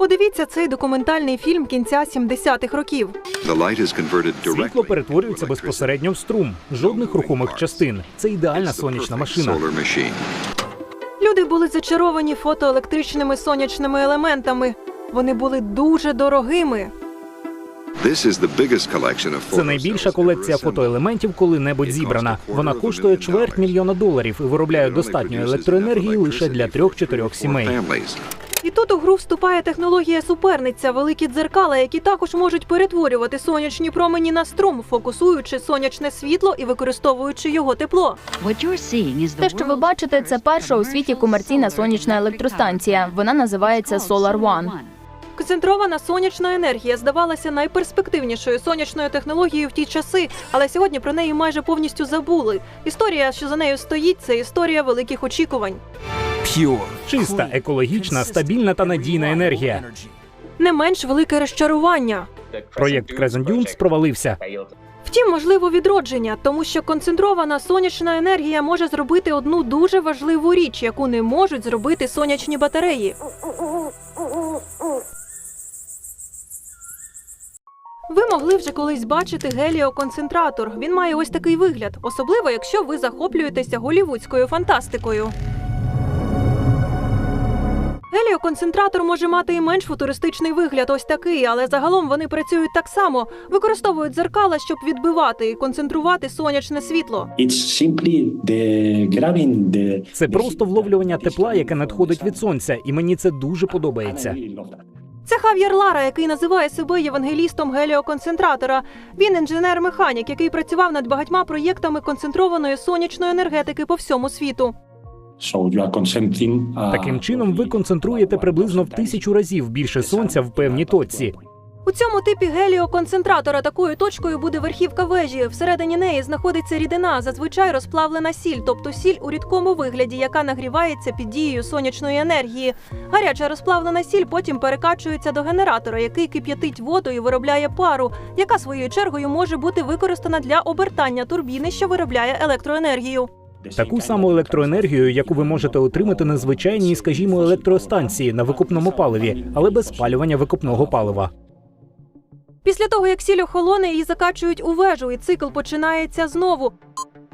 Подивіться цей документальний фільм кінця 70-х років. Світло перетворюється безпосередньо в струм, жодних рухомих частин. Це ідеальна сонячна машина. Люди були зачаровані фотоелектричними сонячними елементами. Вони були дуже дорогими. Це найбільша колекція фотоелементів, коли-небудь зібрана. Вона коштує чверть мільйона доларів і виробляє достатньо електроенергії лише для трьох-чотирьох сімей. І тут у гру вступає технологія суперниця, великі дзеркала, які також можуть перетворювати сонячні промені на струм, фокусуючи сонячне світло і використовуючи його тепло. Те, що ви бачите, це перша у світі комерційна сонячна електростанція. Вона називається Solar One. Концентрована сонячна енергія здавалася найперспективнішою сонячною технологією в ті часи, але сьогодні про неї майже повністю забули. Історія, що за нею стоїть, це історія великих очікувань. Чиста, екологічна, стабільна та надійна енергія. Не менш велике розчарування. Проєкт Crescent Dunes провалився. Втім, можливо, відродження, тому що концентрована сонячна енергія може зробити одну дуже важливу річ, яку не можуть зробити сонячні батареї. Ви могли вже колись бачити геліоконцентратор. Він має ось такий вигляд, особливо якщо ви захоплюєтеся голівудською фантастикою. Геліоконцентратор може мати і менш футуристичний вигляд, ось такий, але загалом вони працюють так само, використовують дзеркала, щоб відбивати і концентрувати сонячне світло. Це просто вловлювання тепла, яке надходить від сонця, і мені це дуже подобається. Це Хав'єр Лара, який називає себе євангелістом геліоконцентратора. Він інженер-механік, який працював над багатьма проєктами концентрованої сонячної енергетики по всьому світу. Таким чином, ви концентруєте приблизно в тисячу разів більше сонця в певній точці. У цьому типі геліоконцентратора такою точкою буде верхівка вежі. Всередині неї знаходиться рідина, зазвичай розплавлена сіль, тобто сіль у рідкому вигляді, яка нагрівається під дією сонячної енергії. Гаряча розплавлена сіль потім перекачується до генератора, який кип'ятить воду і виробляє пару, яка своєю чергою може бути використана для обертання турбіни, що виробляє електроенергію. Таку саму електроенергію, яку ви можете отримати на звичайній, скажімо, електростанції на викопному паливі, але без спалювання викопного палива. Після того, як сіль охолоне, її закачують у вежу, і цикл починається знову.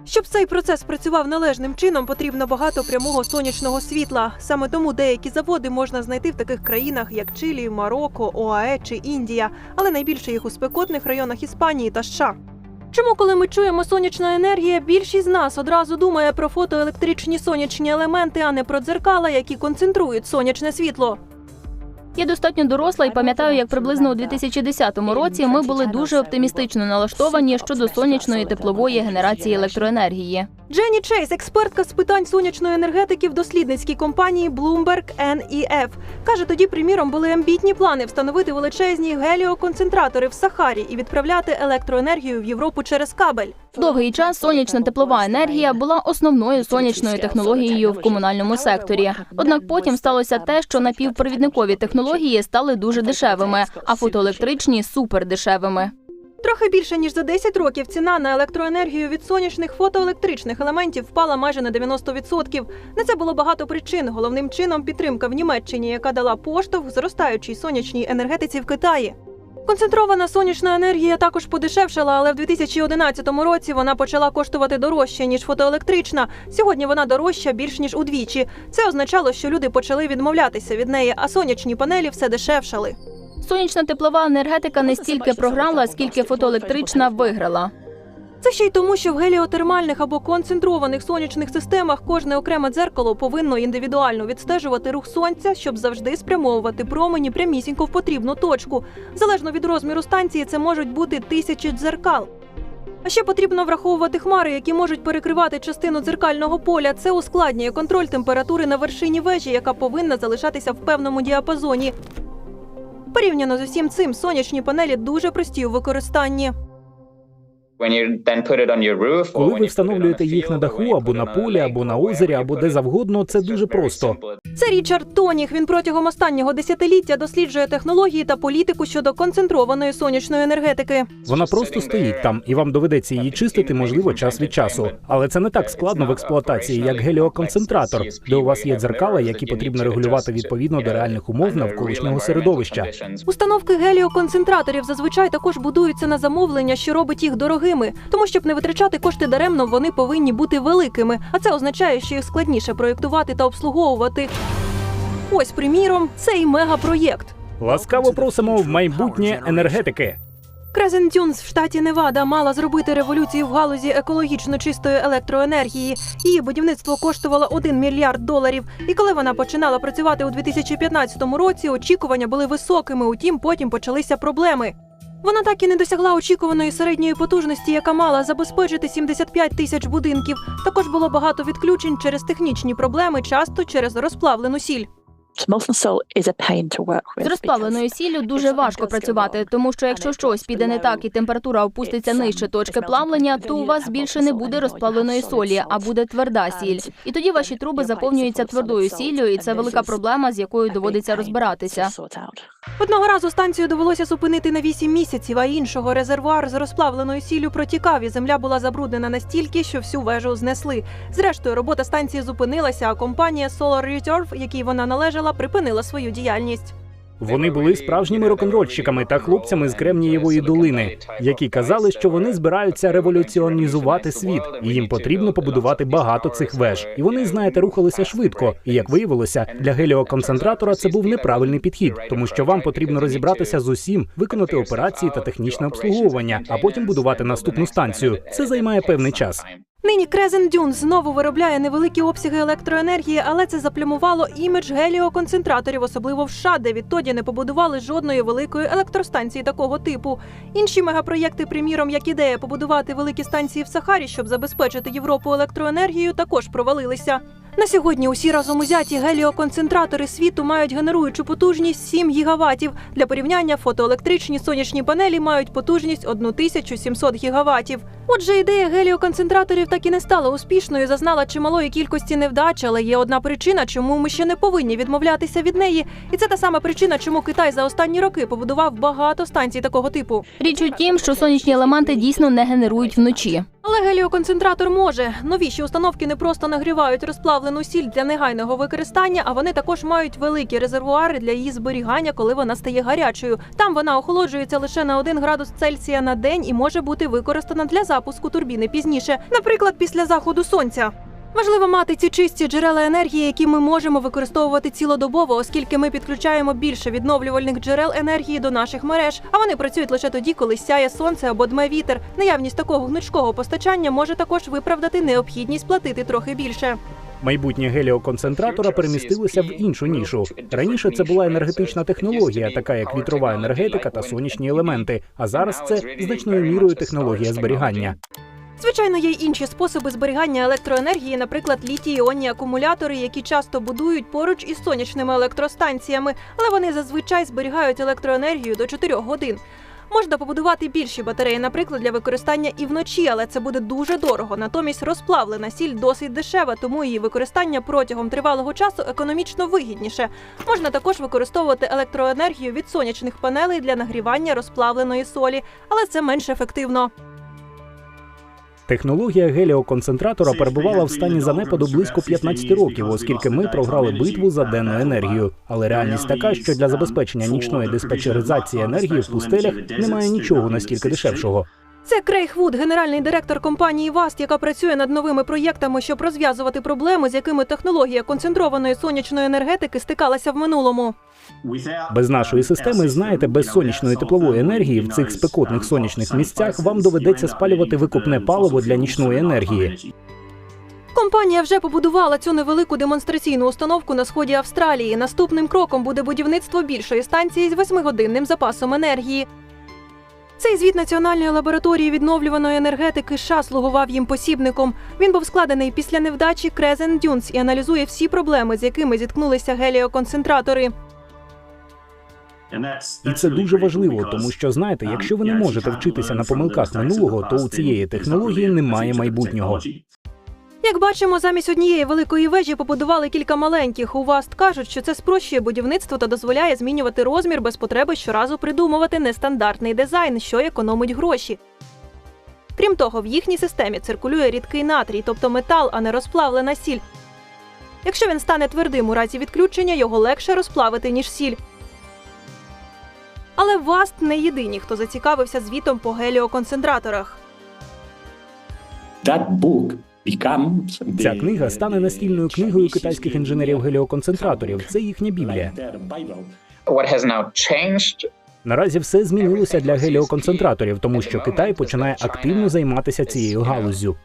Щоб цей процес працював належним чином, потрібно багато прямого сонячного світла. Саме тому деякі заводи можна знайти в таких країнах, як Чилі, Марокко, ОАЕ чи Індія, але найбільше їх у спекотних районах Іспанії та США. Чому, коли ми чуємо сонячна енергія, більшість з нас одразу думає про фотоелектричні сонячні елементи, а не про дзеркала, які концентрують сонячне світло? Я достатньо доросла і пам'ятаю, як приблизно у 2010 році ми були дуже оптимістично налаштовані щодо сонячної теплової генерації електроенергії. Дженні Чейз, експертка з питань сонячної енергетики в дослідницькій компанії Bloomberg NEF. Каже, тоді, приміром, були амбітні плани встановити величезні геліоконцентратори в Сахарі і відправляти електроенергію в Європу через кабель. Довгий час сонячна теплова енергія була основною сонячною технологією в комунальному секторі. Однак потім сталося те, що напівпровідникові технології стали дуже дешевими, а фотоелектричні супердешевими. Трохи більше ніж за 10 років ціна на електроенергію від сонячних фотоелектричних елементів впала майже на 90%. На це було багато причин. Головним чином підтримка в Німеччині, яка дала поштовх зростаючій сонячній енергетиці в Китаї. Концентрована сонячна енергія також подешевшала, але в 2011 році вона почала коштувати дорожче ніж фотоелектрична. Сьогодні вона дорожча більш ніж удвічі. Це означало, що люди почали відмовлятися від неї, а сонячні панелі все дешевшали. Сонячна теплова енергетика не стільки програла, скільки фотоелектрична виграла. Це ще й тому, що в геліотермальних або концентрованих сонячних системах кожне окреме дзеркало повинно індивідуально відстежувати рух сонця, щоб завжди спрямовувати промені прямісінько в потрібну точку. Залежно від розміру станції, це можуть бути тисячі дзеркал. А ще потрібно враховувати хмари, які можуть перекривати частину дзеркального поля. Це ускладнює контроль температури на вершині вежі, яка повинна залишатися в певному діапазоні. Порівняно з усім цим, сонячні панелі дуже прості у використанні. Коли ви встановлюєте їх на даху або на полі, або на озері, або де завгодно, це дуже просто. Це Річард Тоніх. Він протягом останнього десятиліття досліджує технології та політику щодо концентрованої сонячної енергетики. Вона просто стоїть там, і вам доведеться її чистити, можливо, час від часу. Але це не так складно в експлуатації, як геліоконцентратор, де у вас є дзеркала, які потрібно регулювати відповідно до реальних умов навколишнього середовища. Установки геліоконцентраторів зазвичай також будуються на замовлення, що робить їх дорогими. Тому щоб не витрачати кошти даремно, вони повинні бути великими. А це означає, що їх складніше проєктувати та обслуговувати. Ось, приміром, цей мегапроєкт. Ласкаво просимо в майбутнє енергетики. Крезен Дюнс в штаті Невада мала зробити революцію в галузі екологічно чистої електроенергії. Її будівництво коштувало 1 мільярд доларів. І коли вона починала працювати у 2015 році, очікування були високими. Утім, потім почалися проблеми. Вона так і не досягла очікуваної середньої потужності, яка мала забезпечити 75 тисяч будинків. Також було багато відключень через технічні проблеми, часто через розплавлену сіль. З розплавленою сіллю дуже важко працювати, тому що якщо щось піде не так і температура опуститься нижче точки плавлення, то у вас більше не буде розплавленої солі, а буде тверда сіль. І тоді ваші труби заповнюються твердою сіллю, і це велика проблема, з якою доводиться розбиратися. Одного разу станцію довелося зупинити на 8 місяців, а іншого резервуар з розплавленою сіллю протікав, і земля була забруднена настільки, що всю вежу знесли. Зрештою, робота станції зупинилася, а компанія Solar Reserve, якій вона належала, припинила свою діяльність. Вони були справжніми рок-н-рольщиками та хлопцями з Кремнієвої долини, які казали, що вони збираються революціонізувати світ, і їм потрібно побудувати багато цих веж. І вони, знаєте, рухалися швидко. І як виявилося, для геліоконцентратора це був неправильний підхід, тому що вам потрібно розібратися з усім, виконати операції та технічне обслуговування, а потім будувати наступну станцію. Це займає певний час. Нині Крезен Дюн знову виробляє невеликі обсяги електроенергії, але це заплямувало імідж геліоконцентраторів, особливо в США, де відтоді не побудували жодної великої електростанції такого типу. Інші мегапроєкти, приміром, як ідея побудувати великі станції в Сахарі, щоб забезпечити Європу електроенергією, також провалилися. На сьогодні усі разом узяті геліоконцентратори світу мають генеруючу потужність 7 гігаватів. Для порівняння фотоелектричні сонячні панелі мають потужність 1700 гігаватів. Отже, ідея геліоконцентраторів так і не стала успішною, зазнала чималої кількості невдач, але є одна причина, чому ми ще не повинні відмовлятися від неї. І це та сама причина, чому Китай за останні роки побудував багато станцій такого типу. Річ у тім, що сонячні елементи дійсно не генерують вночі. Але геліоконцентратор може. Новіші установки не просто нагрівають розплавлену сіль для негайного використання, а вони також мають великі резервуари для її зберігання, коли вона стає гарячою. Там вона охолоджується лише на 1 градус Цельсія на день і може бути використана для запуску турбіни пізніше, наприклад, після заходу сонця. Важливо мати ці чисті джерела енергії, які ми можемо використовувати цілодобово, оскільки ми підключаємо більше відновлювальних джерел енергії до наших мереж, а вони працюють лише тоді, коли сяє сонце або дме вітер. Наявність такого гнучкого постачання може також виправдати необхідність платити трохи більше. Майбутнє геліоконцентратора перемістилося в іншу нішу. Раніше це була енергетична технологія, така як вітрова енергетика та сонячні елементи. А зараз це значною мірою технологія зберігання. Звичайно, є й інші способи зберігання електроенергії, наприклад, літій-іонні акумулятори, які часто будують поруч із сонячними електростанціями, але вони зазвичай зберігають електроенергію до 4 годин. Можна побудувати більші батареї, наприклад, для використання і вночі, але це буде дуже дорого. Натомість розплавлена сіль досить дешева, тому її використання протягом тривалого часу економічно вигідніше. Можна також використовувати електроенергію від сонячних панелей для нагрівання розплавленої солі, але це менш ефективно. Технологія геліоконцентратора перебувала в стані занепаду близько 15 років, оскільки ми програли битву за денну енергію. Але реальність така, що для забезпечення нічної диспетчеризації енергії в пустелях немає нічого настільки дешевшого. Це Крейг Вуд, генеральний директор компанії Васт, яка працює над новими проєктами, щоб розв'язувати проблеми, з якими технологія концентрованої сонячної енергетики стикалася в минулому. Без нашої системи, знаєте, без сонячної теплової енергії в цих спекотних сонячних місцях вам доведеться спалювати викопне паливо для нічної енергії. Компанія вже побудувала цю невелику демонстраційну установку на сході Австралії. Наступним кроком буде будівництво більшої станції з восьмигодинним запасом енергії. Цей звіт Національної лабораторії відновлюваної енергетики США слугував їм посібником. Він був складений після невдачі Крезен Дюнс і аналізує всі проблеми, з якими зіткнулися геліоконцентратори. І це дуже важливо, тому що знаєте, якщо ви не можете вчитися на помилках минулого, то у цієї технології немає майбутнього. Як бачимо, замість однієї великої вежі побудували кілька маленьких. У ВАСТ кажуть, що це спрощує будівництво та дозволяє змінювати розмір без потреби щоразу придумувати нестандартний дизайн, що економить гроші. Крім того, в їхній системі циркулює рідкий натрій, тобто метал, а не розплавлена сіль. Якщо він стане твердим у разі відключення, його легше розплавити, ніж сіль. Але ВАСТ не єдині, хто зацікавився звітом по геліоконцентраторах. That book Ця книга стане настільною книгою китайських інженерів геліоконцентраторів. Це їхня біблія. Наразі все змінилося для геліоконцентраторів, тому що Китай починає активно займатися цією галуззю.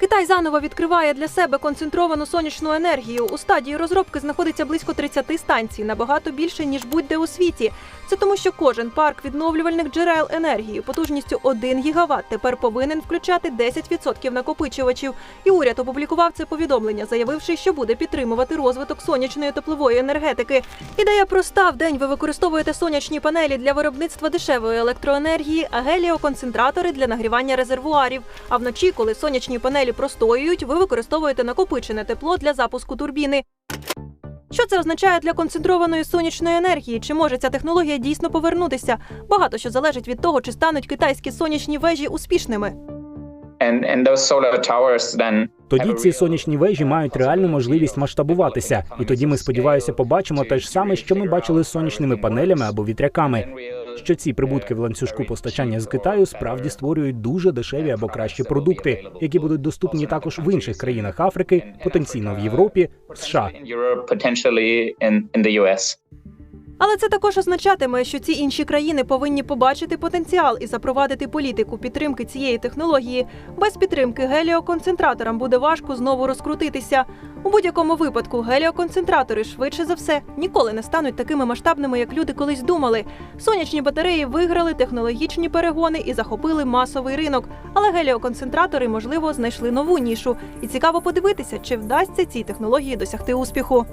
Китай заново відкриває для себе концентровану сонячну енергію. У стадії розробки знаходиться близько 30 станцій, набагато більше ніж будь-де у світі. Це тому, що кожен парк відновлювальних джерел енергії потужністю 1 гігаватт тепер повинен включати 10% накопичувачів. І уряд опублікував це повідомлення, заявивши, що буде підтримувати розвиток сонячної теплової енергетики. Ідея проста: в день ви використовуєте сонячні панелі для виробництва дешевої електроенергії, а геліоконцентратори для нагрівання резервуарів. А вночі, коли сонячні панелі простоюють, ви використовуєте накопичене тепло для запуску турбіни. Що це означає для концентрованої сонячної енергії? Чи може ця технологія дійсно повернутися? Багато що залежить від того, чи стануть китайські сонячні вежі успішними. Тоді ці сонячні вежі мають реальну можливість масштабуватися, і тоді ми сподіваюся, побачимо те ж саме, що ми бачили з сонячними панелями або вітряками. Що ці прибутки в ланцюжку постачання з Китаю справді створюють дуже дешеві або кращі продукти, які будуть доступні також в інших країнах Африки, потенційно в Європі, в США. Але це також означатиме, що ці інші країни повинні побачити потенціал і запровадити політику підтримки цієї технології. Без підтримки геліоконцентраторам буде важко знову розкрутитися. У будь-якому випадку геліоконцентратори швидше за все ніколи не стануть такими масштабними, як люди колись думали. Сонячні батареї виграли технологічні перегони і захопили масовий ринок. Але геліоконцентратори, можливо, знайшли нову нішу. І цікаво подивитися, чи вдасться цій технології досягти успіху.